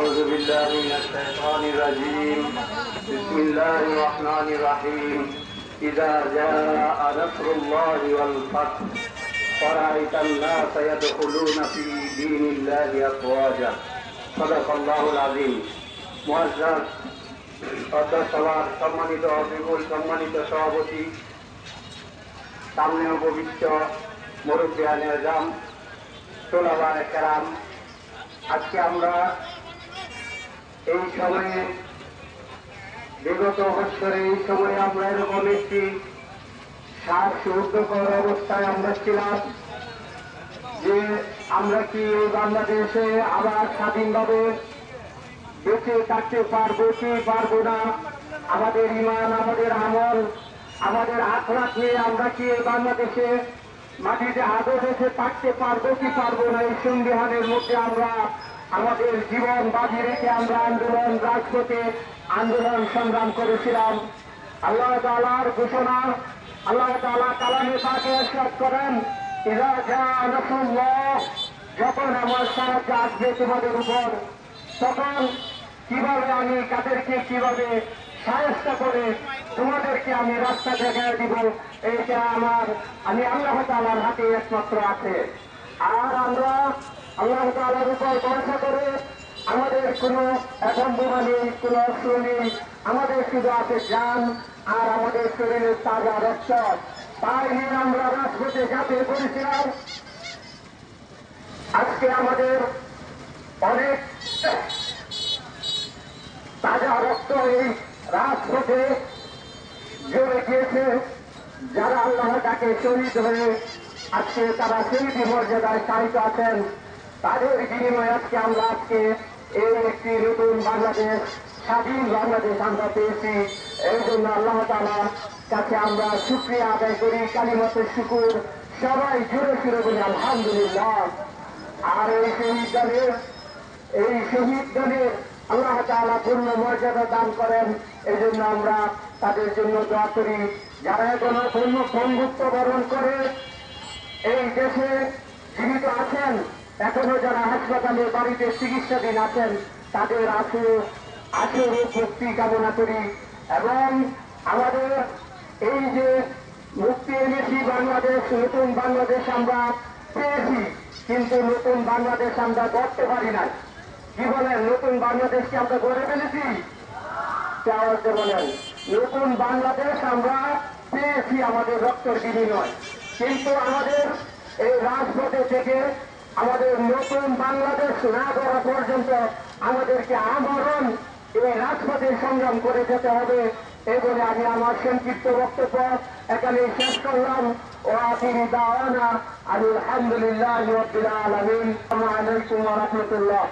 أعوذ بالله من الشيطان الرجيم بسم الله الرحمن الرحيم إذا جاء نصر الله والفتح ورأيت الناس يدخلون في دين الله أفواجا صدق الله العظيم মুআজ্জাজ অধ্যক্ষসভার সম্মানিত বিপুল সম্মানিত সভাপতি সামনে উপবিষ্ট মুরব্বিয়ান এজাম তোলাবার কেরাম আজকে আমরা এই সময়ে বিগত বছরে, এই সময়ে আমরা এরকম একটি শ্বাস রুদ্ধকর অবস্থায় আমরা ছিলাম যে আমরা কি এই বাংলাদেশে আবার স্বাধীনভাবে বেঁচে থাকতে পারব, কি পারব না? আমাদের ইমান, আমাদের আমল, আমাদের আখলাখ নিয়ে আমরা কি এই বাংলাদেশে মাটিতে আদর রেখে থাকতে পারব, কি পারব না? এই সন্দেহানের মধ্যে আমরা আমাদের জীবন বাজি রেখে আমরা আন্দোলন, রাজপথে আন্দোলন সংগ্রাম করেছিলাম। আল্লাহ তালার ঘোষণা, আল্লাহ তালা কালামে তাকে এরশাদ করেন এরা যা যখন আমার সাহায্য আসবে তোমাদের উপর, তখন কীভাবে আমি কাদেরকে, কীভাবে সাহায্য করে তোমাদেরকে আমি রাস্তা দেখায় দিব, এইটা আমার, আমি আল্লাহ তালার হাতে একমাত্র আছে। আর আমরা আল্লাহ তালার উপর ভরসা করে আমাদের কোনো এখন নেই, কোনো অস্ত্র নেই। আমাদের শুধু আছে যান আর আমাদের শরীরের তাজা রক্ত। তাই নিয়ে আমরা রাজপথে যাতে করেছিলাম। আজকে আমাদের অনেক তাজা রক্ত এই রাজপথে জমে গিয়েছে। যারা আল্লাহ তাকে শহীদ হয়ে আজকে তারা শহীদি মর্যাদায় সাহিত্য আছেন। তাদের বিনিময়ে আজকে আমরা আজকে এই একটি নতুন বাংলাদেশ, স্বাধীন বাংলাদেশ আমরা পেয়েছি। এই জন্য আল্লাহ তালার কাছে আমরা শুক্রিয়া আদায় করি কালীমতের শুকুর। সবাই জুড়ে ফিরে বলি, আলহামদুলিল্লাহ। আর এই শহীদ দলের, এই শহীদ দলের আল্লাহ তাআলা পূর্ণ মর্যাদা দান করেন। এই জন্য আমরা তাদের জন্য দোয়া করি। যারা এখনও পূর্ণ বরণ করে এই দেশে জীবিত আছেন, এখনও যারা হাসপাতালে বাড়িতে চিকিৎসাধীন আছেন, তাদের আশু আশু মুক্তি কামনা করি। এবং আমাদের এই যে মুক্তি এনেছি বাংলাদেশ, নতুন বাংলাদেশ আমরা পেয়েছি, কিন্তু নতুন বাংলাদেশ আমরা গড়তে পারি না কি বলেন, নতুন বাংলাদেশকে আমরা গড়ে ফেলেছি? বলেন, নতুন বাংলাদেশ আমরা পেয়েছি আমাদের রক্তের বিনিময়। কিন্তু আমাদের এই রাজপথে থেকে আমাদের নতুন বাংলাদেশ না করা পর্যন্ত আমাদেরকে আমরণ এই রাজপথে সংগ্রাম করে যেতে হবে এই বলে আমি আমার সংক্ষিপ্ত বক্তব্য এখানে শেষ করলাম। ও আখিরি দাওয়ানা আলহামদুলিল্লাহ আলমিন। আসসালামু রহমতুল্লাহ।